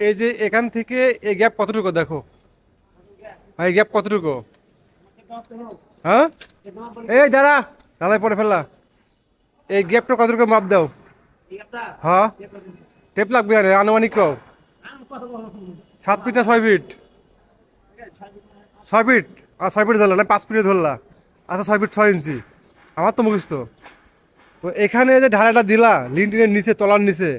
এই যে এখান থেকে এই গ্যাপ কতটুকু দেখো? এই গ্যাপ কতটুকু? হ্যাঁ? এই দাঁড়া দাঁড়ায় পরে ফেললা। এই গ্যাপটা কতটুকু মাপ দাও? হ্যাঁ? টেপ লাগবে আরে, আনুমানিক কও? সাত ফিট না ছয় ফিট? ছয় ফিট? আর ছয় ফিট ধরলা, না পাঁচ ফিটে ধরলা। আচ্ছা ছয় ফিট ছয় ইঞ্চি। আমার তো মুখস্থ। তো এখানে যে ঢালাটা দিলা লিন্টিনের নিচে, তলার নিচে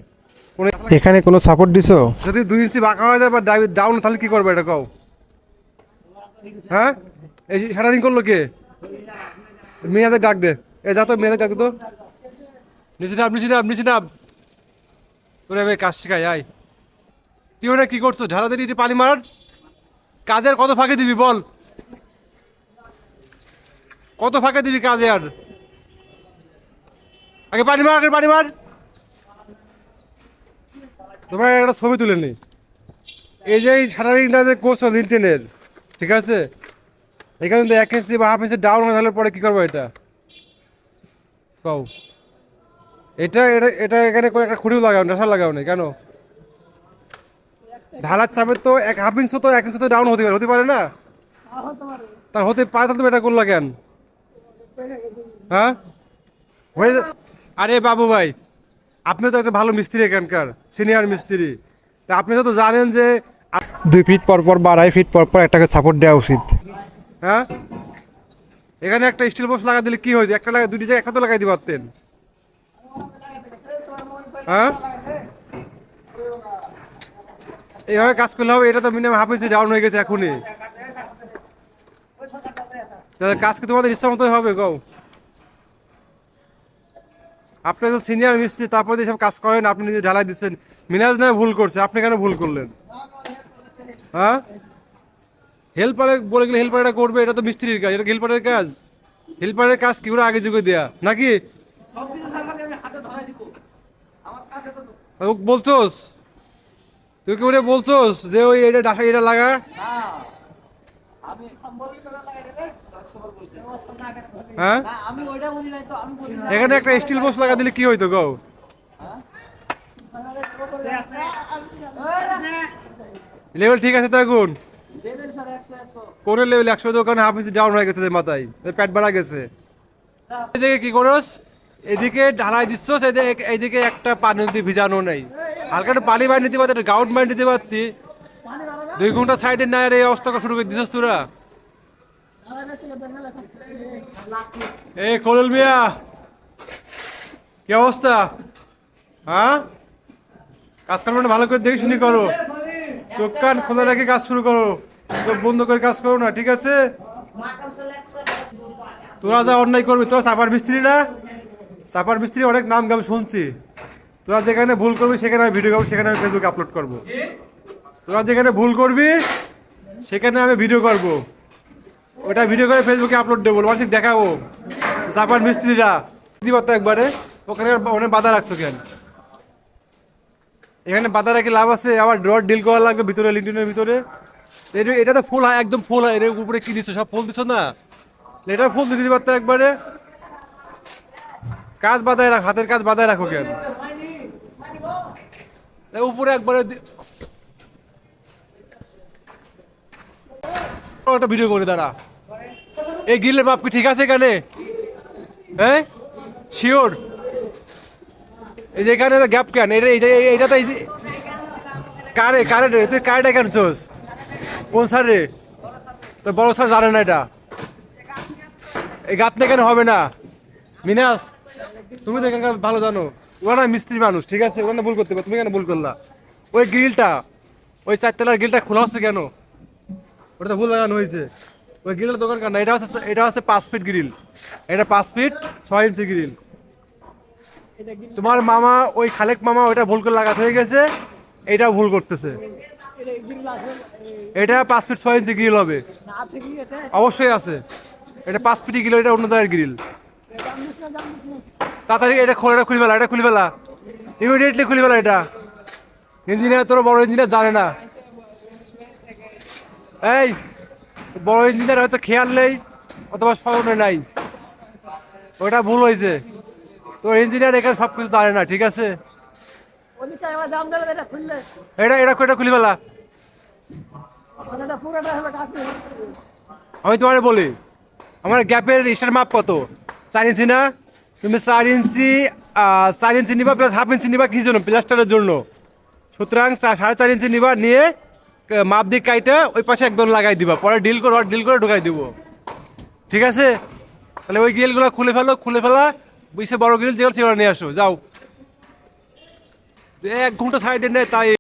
এখানে কোনো সাপোর্ট দিছো? যদি দুই ইঞ্চি বাঁকা হয়ে যায় বা ডাউন তাহলে কি করবে এটা কও? হ্যাঁ? এই শাটারিং করল কে? মেয়েদের ডাক দে। এ যা তো, মেয়েদের ডাক দে তো। নিচে নাম নিচে নাম নিচে নাম তোরে ভাই কাজ শিখাই, আয়। তুই ওটা কী করছ? ঢালা দিয়ে পানি মার। কাজের কত ফাঁকে দিবি বল? কত ফাঁকে দিবি কাজে আর আগে পানি মার, আগে পানি মার। তোমার একটা ছবি তুলে নি। এই যে শাটারিংটা যে করছ লিনটেনের ঠিক আছে? এখানে যদি এক ইঞ্চি বা হাফ ইঞ্চি ডাউন হয়ে তাহলে পরে কী করব এটা? কও। এটা এটা এটা এখানে কোনো একটা খুঁড়িও লাগাও নেশা লাগাও না, কেন? ঢালার চাপে তো এক হাফ ইঞ্চ তো এক ইঞ্চ তো ডাউন হতে পারে হতে পারে না? তার হতে পারে, তাহলে তুমি এটা করলা কেন? হ্যাঁ? হয়ে আরে বাবু ভাই আপনি তো একটা ভালো মিস্ত্রি এখানকার সিনিয়র মিস্ত্রি। তা আপনি তো জানেন যে দুই ফিট পর পর বা আড়াই ফিট পর পর একটাকে সাপোর্ট দেওয়া উচিত। হ্যাঁ? এখানে একটা স্টিল বক্স লাগা দিলে কি হয়েছে? একটা লাগা দুটি জায়গায় একটা তো লাগাই দিতে পারতেন। হ্যাঁ? এইভাবে কাজ করলে হবে এটা তো মিনিমাম হাফ ইঞ্চি ডাউন হয়ে গেছে এখনই। কাজ কি তোমাদের ইচ্ছা মতোই হবে গো? আপনি একজন সিনিয়র মিস্ত্রি তারপরে সব কাজ করেন, আপনি নিজে ঢালাই দিচ্ছেন। মিনাজ নয় ভুল করছে, আপনি কেন ভুল করলেন? হ্যাঁ? হেল্পারে বলে গেলে হেল্পারটা করবে, এটা তো মিস্ত্রির কাজ, এটা হেল্পারের কাজ? হেল্পারের কাজ কি করে আগে যুগে দেয়া? নাকি? বলছোস? তুই কি বলছোস যে ওই এটা ডাকা এটা লাগা? আমি নাই না এখানে একটা স্টিল বক্স লাগা দিলে কি হইতো গো? লেভেল ঠিক আছে তো এখন? কোন লেভেল একশো দোকানে হাফ ইঞ্চি ডাউন হয়ে গেছে মাথায়। পেট বাড়া গেছে। এদিকে কি করস? এদিকে ঢালাই দিচ্ছ এদিকে একটা পানি দিয়ে ভিজানো নেই। হালকা একটু পানি বাইরে নিতে পারতি গাউট বাইরে নিতে পারতি। দুই ঘণ্টা সাইডে না এই অবস্থা শুরু করে দিছিস তোরা। এই খোলল মিয়া, কি অবস্থা? হ্যাঁ? কাজ কর্ম ভালো করে দেখে শুনি করো। চোখ কান খোলা রেখে কাজ শুরু করো। চোখ বন্ধ করে কাজ করো না, ঠিক আছে? তোরা যা অন্যায় করবি, তোরা সাপার মিস্ত্রি না? সাপার মিস্ত্রি অনেক নাম গাম শুনছি। তোরা যেখানে ভুল করবি, সেখানে আমি ভিডিও করব, সেখানে আমি ফেসবুকে আপলোড করব। তোরা যেখানে ভুল করবি, সেখানে আমি ভিডিও করব। ওটা ভিডিও করে ফেসবুকে আপলোড দেবো মানুষ দেখাবো। সাপার মিস্ত্রিরা। দিবার তো একবারে? ওখানে অনেক বাধা রাখছো কেন? এখানে বাধা রাখি লাভ আছে, আবার ড্রট ডিল করা লাগবে ভিতরে লিন্টিনের ভিতরে। এটা তো ফুল হয়, একদম ফুল হয়। এর উপরে কি দিছো? সব ফুল দিছো না? এটা ফুল দিতে পারতো একবারে। কাজ বাধায় রাখ, হাতের কাজ বাধায় রাখো কেন? উপরে একবারে একটা ভিডিও করে দাঁড়া। এই গিলের বাপ কি ঠিক আছে এখানে? হ্যাঁ? শিওর এই যে এখানে গ্যাপ কেন? এটা এইটা তো কারে কারে রে? তুই কারেটা কেন চোস কোন স্যার রে? তো বড় স্যার জানে না এটা। এই গাতনে কেন হবে না? মিনাস, তুমি তো এখানকার ভালো জানো। ওরা মিস্ত্রি মানুষ, ঠিক আছে? ওখানে ভুল করতে তুমি কেন ভুল করলা? ওই গ্রিলটা ওই চারতলার গ্রিলটা খোলা হচ্ছে কেন? ওটা তো ভুল লাগানো হয়েছে। ওই গ্রিলের দোকান কেন এটা হচ্ছে এটা হচ্ছে পাঁচ ফিট গ্রিল এটা পাঁচ ফিট ছয় ইঞ্চি গ্রিল তোমার মামা, ওই খালেক মামা ওইটা ভুল করে লাগাতে হয়ে গেছে এটাও ভুল করতেছে। এটা পাঁচ ফিট ছয় ইঞ্চি গ্রিল হবে। অবশ্যই আছে। এটা পাঁচ ফিটি গ্রিল এটা অন্য ধরনের গ্রিল তাড়াতাড়ি এটা খোলা, এটা খুলে ফেলা এটা খুলে ফেলা ইমিডিয়েটলি খুলে ফেলা এটা। ইঞ্জিনিয়ার তোর বড় ইঞ্জিনিয়ার জানে না। এই বড় ইঞ্জিনিয়ার হয়তো খেয়াল নেই, অথবা স্মরণে নাই। ওটা ভুল হয়েছে। তো ইঞ্জিনিয়ার এখানে সব কিছু জানে না, ঠিক আছে? এটা এটা এটা খুলি আমি তোমার বলি, আমার গ্যাপের স্টার মাপ কত? চার ইঞ্চি না? তুমি চার ইঞ্চি চার ইঞ্চি নিবা প্লাস হাফ ইঞ্চি নিবা কি জন্য? প্লাস্টারের জন্য। সুতরাং সাড়ে চার ইঞ্চি নিবা, নিয়ে মাপ দিয়ে কাইটা ওই পাশে একদম লাগাই দিবা। পরে ডিল করে ডিল করে ঢুকাই দিব। ঠিক আছে? তাহলে ওই গিলগুলো খুলে ফেলো, খুলে ফেলা, বুঝছে বড় গিল যেগুলো সেগুলো নিয়ে আসো। যাও। এক ঘণ্টা সাইডে নেয় তাই